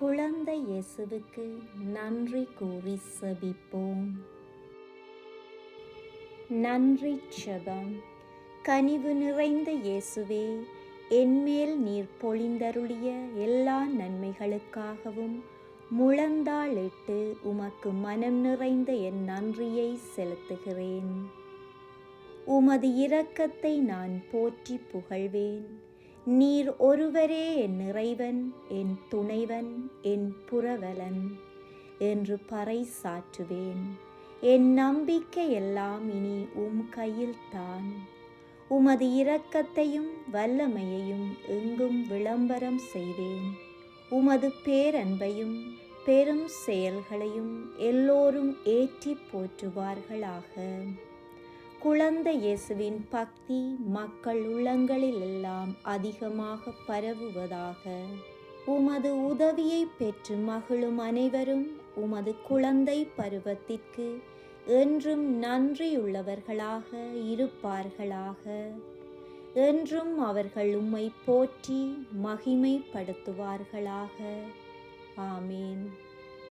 குழந்தை இயேசுவுக்கு நன்றி கூறி செபிப்போம். நன்றி செபம் கனிவு நிறைந்த இயேசுவே என்மேல் நீர் பொழிந்தருளிய எல்லா நன்மைகளுக்காகவும் முழந்தாளிட்டு உமக்கு மனம் நிறைந்த என் நன்றியை செலுத்துகிறேன். உமது இரக்கத்தை நான் போற்றி புகழ்வேன். நீர் ஒருவரே என் இறைவன் என் துணைவன் என் புரவலன் என்று பறை சாற்றுவேன் என் நம்பிக்கை எல்லாம் இனி உம் கையில்தான். உமது இரக்கத்தையும் வல்லமையையும் எங்கும் விளம்பரம் செய்வேன். உமது பேரன்பையும் பெரும் செயல்களையும் எல்லோரும் ஏற்றி போற்றுவார்களாக. குழந்தை இயேசுவின் பக்தி மக்கள் உள்ளங்களில் எல்லாம் அதிகமாக பரவுவதாக. உமது உதவியை பெற்று மகிழும் அனைவரும் உமது குழந்தை பருவத்திற்கு என்றும் நன்றியுள்ளவர்களாக இருப்பார்களாக. என்றும் அவர்கள் உம்மை போற்றி மகிமைப்படுத்துவார்களாக. ஆமீன்.